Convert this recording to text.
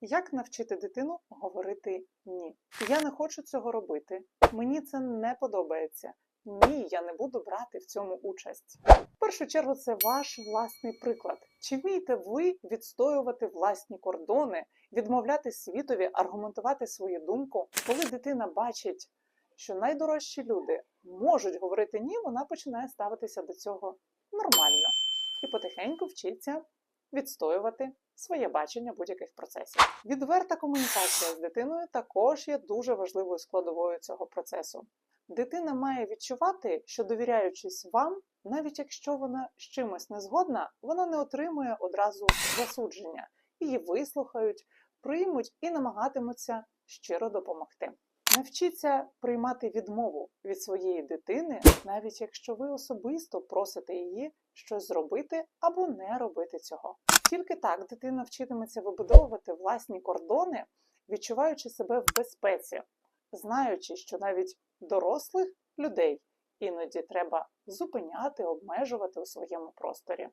Як навчити дитину говорити ні? Я не хочу цього робити. Мені це не подобається. Ні, я не буду брати в цьому участь. В першу чергу, це ваш власний приклад. Чи вмієте ви відстоювати власні кордони, відмовляти світові, аргументувати свою думку? Коли дитина бачить, що найдорожчі люди можуть говорити ні, вона починає ставитися до цього нормально і потихеньку вчиться відстоювати своє бачення будь-яких процесів. Відверта комунікація з дитиною також є дуже важливою складовою цього процесу. Дитина має відчувати, що довіряючись вам, навіть якщо вона з чимось не згодна, вона не отримує одразу засудження. Її вислухають, приймуть і намагатимуться щиро допомогти. Навчіться приймати відмову від своєї дитини, навіть якщо ви особисто просите її щось зробити або не робити цього. Тільки так дитина вчитиметься вибудовувати власні кордони, відчуваючи себе в безпеці, знаючи, що навіть дорослих людей іноді треба зупиняти, обмежувати у своєму просторі.